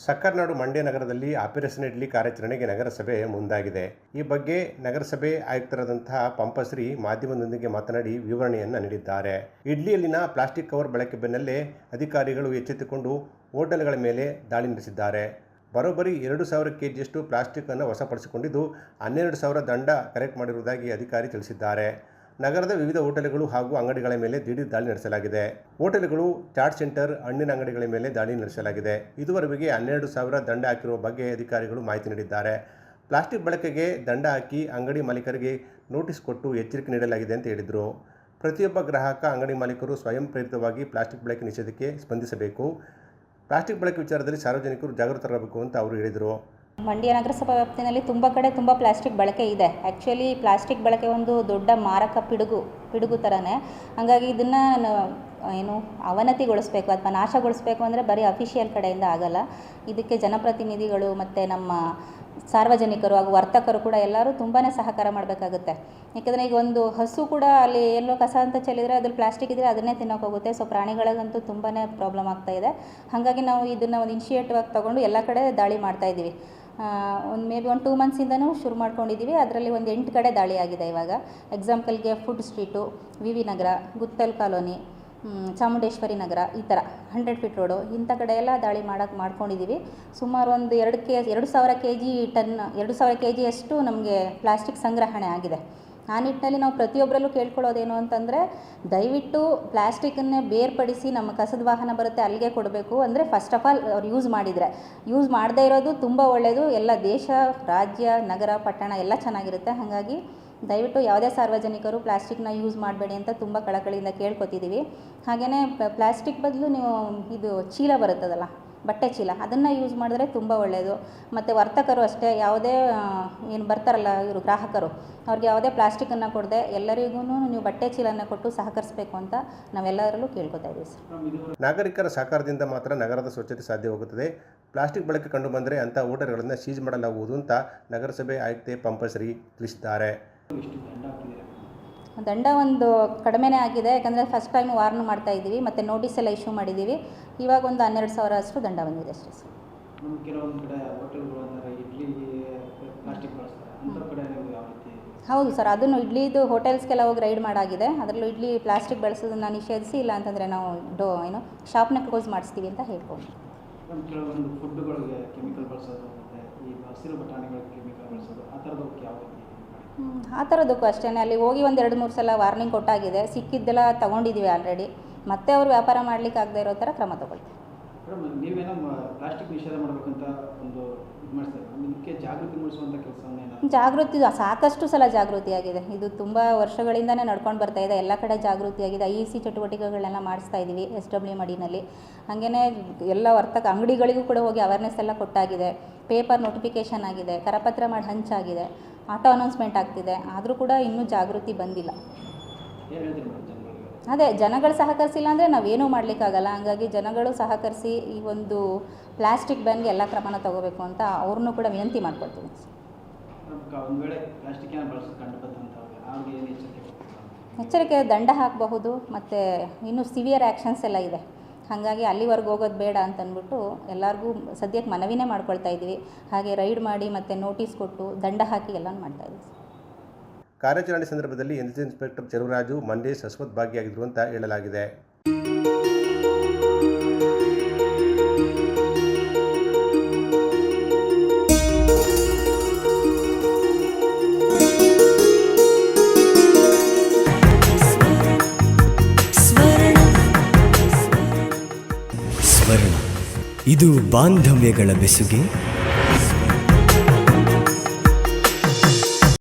ಸಕ್ಕರ್ನಾಡು ಮಂಡ್ಯ ನಗರದಲ್ಲಿ ಆಪರೇಷನ್ ಇಡ್ಲಿ ಕಾರ್ಯಾಚರಣೆಗೆ ನಗರಸಭೆ ಮುಂದಾಗಿದೆ. ಈ ಬಗ್ಗೆ ನಗರಸಭೆ ಆಯುಕ್ತರಾದಂತಹ ಪಂಪಶ್ರೀ ಮಾಧ್ಯಮದೊಂದಿಗೆ ಮಾತನಾಡಿ ವಿವರಣೆಯನ್ನು ನೀಡಿದ್ದಾರೆ. ಇಡ್ಲಿಯಲ್ಲಿನ ಪ್ಲಾಸ್ಟಿಕ್ ಕವರ್ ಬಳಕೆ ಬೆನ್ನಲ್ಲೇ ಅಧಿಕಾರಿಗಳು ಎಚ್ಚೆತ್ತುಕೊಂಡು ಹೋಟೆಲ್ಗಳ ಮೇಲೆ ದಾಳಿ ನಡೆಸಿದ್ದಾರೆ. ಬರೋಬ್ಬರಿ ಎರಡು ಸಾವಿರ ಕೆಜಿಯಷ್ಟು ಪ್ಲಾಸ್ಟಿಕ್ ಅನ್ನು ವಶಪಡಿಸಿಕೊಂಡಿದ್ದು ಹನ್ನೆರಡು ಸಾವಿರ ದಂಡ ಕಲೆಕ್ಟ್ ಮಾಡಿರುವುದಾಗಿ ಅಧಿಕಾರಿ ತಿಳಿಸಿದ್ದಾರೆ. ನಗರದ ವಿವಿಧ ಹೋಟೆಲ್ಗಳು ಹಾಗೂ ಅಂಗಡಿಗಳ ಮೇಲೆ ದಿಢೀರ್ ದಾಳಿ ನಡೆಸಲಾಗಿದೆ. ಹೋಟೆಲ್ಗಳು, ಚಾಟ್ ಸೆಂಟರ್, ಹಣ್ಣಿನ ಅಂಗಡಿಗಳ ಮೇಲೆ ದಾಳಿ ನಡೆಸಲಾಗಿದೆ. ಇದುವರೆಗೆ ಹನ್ನೆರಡು ಸಾವಿರ ದಂಡ ಹಾಕಿರುವ ಬಗ್ಗೆ ಅಧಿಕಾರಿಗಳು ಮಾಹಿತಿ ನೀಡಿದ್ದಾರೆ. ಪ್ಲಾಸ್ಟಿಕ್ ಬಳಕೆಗೆ ದಂಡ ಹಾಕಿ ಅಂಗಡಿ ಮಾಲೀಕರಿಗೆ ನೋಟಿಸ್ ಕೊಟ್ಟು ಎಚ್ಚರಿಕೆ ನೀಡಲಾಗಿದೆ ಅಂತ ಹೇಳಿದರು. ಪ್ರತಿಯೊಬ್ಬ ಗ್ರಾಹಕ, ಅಂಗಡಿ ಮಾಲೀಕರು ಸ್ವಯಂ ಪ್ರೇರಿತವಾಗಿ ಪ್ಲಾಸ್ಟಿಕ್ ಬಳಕೆ ನಿಷೇಧಕ್ಕೆ ಸ್ಪಂದಿಸಬೇಕು. ಪ್ಲಾಸ್ಟಿಕ್ ಬಳಕೆ ವಿಚಾರದಲ್ಲಿ ಸಾರ್ವಜನಿಕರು ಜಾಗೃತರಾಗಬೇಕು ಅಂತ ಅವರು ಹೇಳಿದರು. ಮಂಡ್ಯ ನಗರಸಭಾ ವ್ಯಾಪ್ತಿನಲ್ಲಿ ತುಂಬ ಕಡೆ ತುಂಬ ಪ್ಲಾಸ್ಟಿಕ್ ಬಳಕೆ ಇದೆ. ಆ್ಯಕ್ಚುಲಿ ಪ್ಲಾಸ್ಟಿಕ್ ಬಳಕೆ ಒಂದು ದೊಡ್ಡ ಮಾರಕ ಪಿಡುಗು ಪಿಡುಗು ಥರನೇ ಹಾಗಾಗಿ ಇದನ್ನು ಏನು, ಅವನತಿಗೊಳಿಸ್ಬೇಕು ಅಥವಾ ನಾಶಗೊಳಿಸ್ಬೇಕು ಅಂದರೆ ಬರೀ ಅಫಿಷಿಯಲ್ ಕಡೆಯಿಂದ ಆಗಲ್ಲ. ಇದಕ್ಕೆ ಜನಪ್ರತಿನಿಧಿಗಳು ಮತ್ತು ನಮ್ಮ ಸಾರ್ವಜನಿಕರು ಹಾಗೂ ವರ್ತಕರು ಕೂಡ ಎಲ್ಲರೂ ತುಂಬಾ ಸಹಕಾರ ಮಾಡಬೇಕಾಗುತ್ತೆ. ಯಾಕಂದರೆ ಈಗ ಒಂದು ಹಸು ಕೂಡ ಅಲ್ಲಿ ಎಲ್ಲೋ ಕಸ ಅಂತ ಚೆಲ್ಲಿದರೆ ಅದ್ರಲ್ಲಿ ಪ್ಲಾಸ್ಟಿಕ್ ಇದ್ದರೆ ಅದನ್ನೇ ತಿನ್ನೋಕೆ ಹೋಗುತ್ತೆ. ಸೊ ಪ್ರಾಣಿಗಳಿಗಂತೂ ತುಂಬಾ ಪ್ರಾಬ್ಲಮ್ ಆಗ್ತಾ ಇದೆ. ಹಾಗಾಗಿ ನಾವು ಇದನ್ನು ಒಂದು ಇನಿಷಿಯೇಟಿವ್ ಆಗಿ ತೊಗೊಂಡು ಎಲ್ಲ ಕಡೆ ದಾಳಿ ಮಾಡ್ತಾ ಇದ್ದೀವಿ ಒಂದು ಮೇ ಬಿ ಒಂದು ಟೂ ಮಂತ್ಸಿಂದನೂ ಶುರು ಮಾಡ್ಕೊಂಡಿದ್ದೀವಿ ಅದರಲ್ಲಿ ಒಂದು ಎಂಟು ಕಡೆ ದಾಳಿ ಆಗಿದೆ ಇವಾಗ ಎಕ್ಸಾಂಪಲ್ಗೆ food street V V Nagar, Guttal colony Chamundeshwari Nagar, ಈ ಥರ ಹಂಡ್ರೆಡ್ ಫೀಟ್ ರೋಡು ಇಂಥ ಕಡೆ ಎಲ್ಲ ದಾಳಿ ಮಾಡೋಕ್ಕೆ ಮಾಡ್ಕೊಂಡಿದ್ದೀವಿ ಸುಮಾರು ಒಂದು ಎರಡು ಕೆ, ಎರಡು ಸಾವಿರ ಕೆ ಜಿ ಟನ್, ಎರಡು ಸಾವಿರ ಕೆ ಜಿಯಷ್ಟು ನಮಗೆ ಪ್ಲಾಸ್ಟಿಕ್ ಸಂಗ್ರಹಣೆ ಆಗಿದೆ. ಆ ನಿಟ್ಟಿನಲ್ಲಿ ನಾವು ಪ್ರತಿಯೊಬ್ಬರಲ್ಲೂ ಕೇಳ್ಕೊಳ್ಳೋದೇನು ಅಂತಂದರೆ ದಯವಿಟ್ಟು ಪ್ಲಾಸ್ಟಿಕ್ಕನ್ನೇ ಬೇರ್ಪಡಿಸಿ ನಮ್ಮ ಕಸದ ವಾಹನ ಬರುತ್ತೆ ಅಲ್ಲಿಗೆ ಕೊಡಬೇಕು. ಅಂದರೆ ಫಸ್ಟ್ ಆಫ್ ಆಲ್ ಅವ್ರು ಯೂಸ್ ಮಾಡಿದರೆ. ಯೂಸ್ ಮಾಡದೇ ಇರೋದು ತುಂಬ ಒಳ್ಳೆಯದು ಎಲ್ಲ ದೇಶ, ರಾಜ್ಯ, ನಗರ, ಪಟ್ಟಣ ಎಲ್ಲ ಚೆನ್ನಾಗಿರುತ್ತೆ. ಹಾಗಾಗಿ ದಯವಿಟ್ಟು ಯಾವುದೇ ಸಾರ್ವಜನಿಕರು ಪ್ಲಾಸ್ಟಿಕ್ನ ಯೂಸ್ ಮಾಡಬೇಡಿ ಅಂತ ತುಂಬ ಕಳಕಳಿಯಿಂದ ಕೇಳ್ಕೊತಿದ್ದೀವಿ ಹಾಗೆಯೇ ಪ್ಲಾಸ್ಟಿಕ್ ಬದಲು ನೀವು ಇದು ಚೀಲ ಬರುತ್ತದಲ್ಲ ಬಟ್ಟೆ ಚೀಲ, ಅದನ್ನು ಯೂಸ್ ಮಾಡಿದ್ರೆ ತುಂಬ ಒಳ್ಳೆಯದು ಮತ್ತು ವರ್ತಕರು ಅಷ್ಟೇ, ಯಾವುದೇ ಏನು ಬರ್ತಾರಲ್ಲ ಇವರು ಗ್ರಾಹಕರು, ಅವ್ರಿಗೆ ಯಾವುದೇ ಪ್ಲಾಸ್ಟಿಕ್ಕನ್ನು ಕೊಡದೆ ಎಲ್ಲರಿಗೂ ನೀವು ಬಟ್ಟೆ ಚೀಲನ ಕೊಟ್ಟು ಸಹಕರಿಸಬೇಕು ಅಂತ ನಾವೆಲ್ಲರಲ್ಲೂ ಕೇಳ್ಕೊತಾ ಇದ್ದೀವಿ ಸರ್. ನಾಗರಿಕರ ಸಹಕಾರದಿಂದ ಮಾತ್ರ ನಗರದ ಸ್ವಚ್ಛತೆ ಸಾಧ್ಯವಾಗುತ್ತದೆ ಪ್ಲಾಸ್ಟಿಕ್ ಬಳಕೆ ಕಂಡುಬಂದರೆ ಅಂಥ ಹೋಟೆಲ್ಗಳನ್ನು ಸೀಜ್ ಮಾಡಲಾಗುವುದು ಅಂತ ನಗರಸಭೆ ಆಯುಕ್ತೆ ಪಂಪಶ್ರೀ ತಿಳಿಸಿದ್ದಾರೆ. ದಂಡ ಒಂದು ಕಡಿಮೆನೇ ಆಗಿದೆ ಯಾಕಂದರೆ ಫಸ್ಟ್ ಟೈಮ್ ವಾರ್ನ್ ಮಾಡ್ತಾ ಇದ್ದೀವಿ ಮತ್ತು ನೋಟಿಸ್ ಎಲ್ಲ ಇಶ್ಯೂ ಮಾಡಿದ್ದೀವಿ. ಇವಾಗ ಒಂದು ಹನ್ನೆರಡು ಸಾವಿರ ಅಷ್ಟು ದಂಡ ಬಂದಿದೆ ಅಷ್ಟೇ ಸರ್. ಹೌದು ಸರ್ ಅದನ್ನು ಇಡ್ಲಿದು ಹೋಟೆಲ್ಸ್ಗೆಲ್ಲ ಹೋಗಿ ರೈಡ್ ಮಾಡಾಗಿದೆ. ಅದರಲ್ಲೂ ಇಡ್ಲಿ ಪ್ಲಾಸ್ಟಿಕ್ ಬಳಸೋದನ್ನು ನಿಷೇಧಿಸಿ ಇಲ್ಲ ಅಂತಂದರೆ ನಾವು ಡೋ ಏನು ಶಾಪ್ನ ಕ್ಲೋಸ್ ಮಾಡಿಸ್ತೀವಿ ಅಂತ ಹೇಳ್ಕೊಂಡು ಕೆಲವೊಂದು ಫುಡ್ಗಳಿಗೆ ಕೆಮಿಕಲ್ ಬಳಸೋದು ಮತ್ತು ಈ ಹಸಿರು ಬಟಾಣಿಗಳಿಗೆ ಕೆಮಿಕಲ್ ಬಳಸೋದು ಆ ಥರದಕ್ಕೆ ಯಾವ ಆ ಥರದಕ್ಕೂ ಅಷ್ಟೇ ಅಲ್ಲಿ ಹೋಗಿ ಒಂದು ಎರಡು ಮೂರು ಸಲ ವಾರ್ನಿಂಗ್ ಕೊಟ್ಟಾಗಿದೆ. ಸಿಕ್ಕಿದ್ದೆಲ್ಲ ತಗೊಂಡಿದ್ದೀವಿ ಆಲ್ರೆಡಿ ಮತ್ತೆ ಅವರು ವ್ಯಾಪಾರ ಮಾಡಲಿಕ್ಕೆ ಆಗದೆ ಇರೋ ಥರ ಕ್ರಮ ತಗೊಳ್ತೀವಿ ಮೇಡಮ್ ನೀವೇನೋ ಪ್ಲಾಸ್ಟಿಕ್ ನಿಷೇಧ ಮಾಡಬೇಕಂತ ಒಂದು ಇದು ಮಾಡ್ತಾರೆ ಇದಕ್ಕೆ ಜಾಗೃತಿ ಮೂಡಿಸುವಂಥ ಕೆಲಸ ಜಾಗೃತಿ ಸಾಕಷ್ಟು ಸಲ ಜಾಗೃತಿಯಾಗಿದೆ. ಇದು ತುಂಬ ವರ್ಷಗಳಿಂದನೇ ನಡ್ಕೊಂಡು ಬರ್ತಾ ಇದೆ. ಎಲ್ಲ ಕಡೆ ಜಾಗೃತಿಯಾಗಿದೆ. ಐ ಸಿ ಚಟುವಟಿಕೆಗಳನ್ನೆಲ್ಲ ಮಾಡಿಸ್ತಾ ಇದ್ದೀವಿ ಎಸ್ ಡಬ್ಲ್ಯೂ ಮಡಿನಲ್ಲಿ. ಹಾಗೆಯೇ ಎಲ್ಲ ವರ್ತಕ ಅಂಗಡಿಗಳಿಗೂ ಕೂಡ ಹೋಗಿ ಅವೇರ್ನೆಸ್ ಎಲ್ಲ ಕೊಟ್ಟಾಗಿದೆ. ಪೇಪರ್ ನೋಟಿಫಿಕೇಶನ್ ಆಗಿದೆ. ಕರಪತ್ರ ಮಾಡಿ ಹಂಚಾಗಿದೆ ಆಟೋ ಅನೌನ್ಸ್ಮೆಂಟ್ ಆಗ್ತಿದೆ. ಆದರೂ ಕೂಡ ಇನ್ನೂ ಜಾಗೃತಿ ಬಂದಿಲ್ಲ. ಅದೇ ಜನಗಳು ಸಹಕರಿಸಿಲ್ಲ ಅಂದರೆ ನಾವೇನೂ ಮಾಡಲಿಕ್ಕಾಗಲ್ಲ. ಹಂಗಾಗಿ ಜನಗಳು ಸಹಕರಿಸಿ ಈ ಒಂದು ಪ್ಲಾಸ್ಟಿಕ್ ಬ್ಯಾನ್ಗೆ ಎಲ್ಲ ಕ್ರಮನ ತಗೋಬೇಕು ಅಂತ ಅವ್ರನ್ನೂ ಕೂಡ ವಿನಂತಿ ಮಾಡ್ಕೊಳ್ತೀವಿ ಎಚ್ಚರಿಕೆ? ದಂಡ ಹಾಕಬಹುದು ಮತ್ತು ಇನ್ನೂ ಸಿವಿಯರ್ ಆ್ಯಕ್ಷನ್ಸ್ ಎಲ್ಲ ಇದೆ. ಹಾಗಾಗಿ ಅಲ್ಲಿವರೆಗೆ ಹೋಗೋದು ಬೇಡ ಅಂತಂದ್ಬಿಟ್ಟು ಎಲ್ಲರಿಗೂ ಸದ್ಯಕ್ಕೆ ಮನವಿನೇ ಮಾಡ್ಕೊಳ್ತಾ ಇದ್ದೀವಿ. ಹಾಗೆ ರೈಡ್ ಮಾಡಿ ಮತ್ತು ನೋಟಿಸ್ ಕೊಟ್ಟು ದಂಡ ಹಾಕಿ ಎಲ್ಲನೂ ಮಾಡ್ತಾ ಇದ್ದೀವಿ. ಕಾರ್ಯಾಚರಣೆ ಸಂದರ್ಭದಲ್ಲಿ ಎನ್ಸಿ ಇನ್ಸ್ಪೆಕ್ಟರ್ ಚೆಲುವರಾಜು ಮಂಡೇಶ್ ಅಶ್ವಥ್ ಭಾಗಿಯಾಗಿದ್ದರು ಅಂತ ಹೇಳಲಾಗಿದೆ. ಇದು ಬಾಂಧವ್ಯಗಳ ಬೆಸುಗೆ.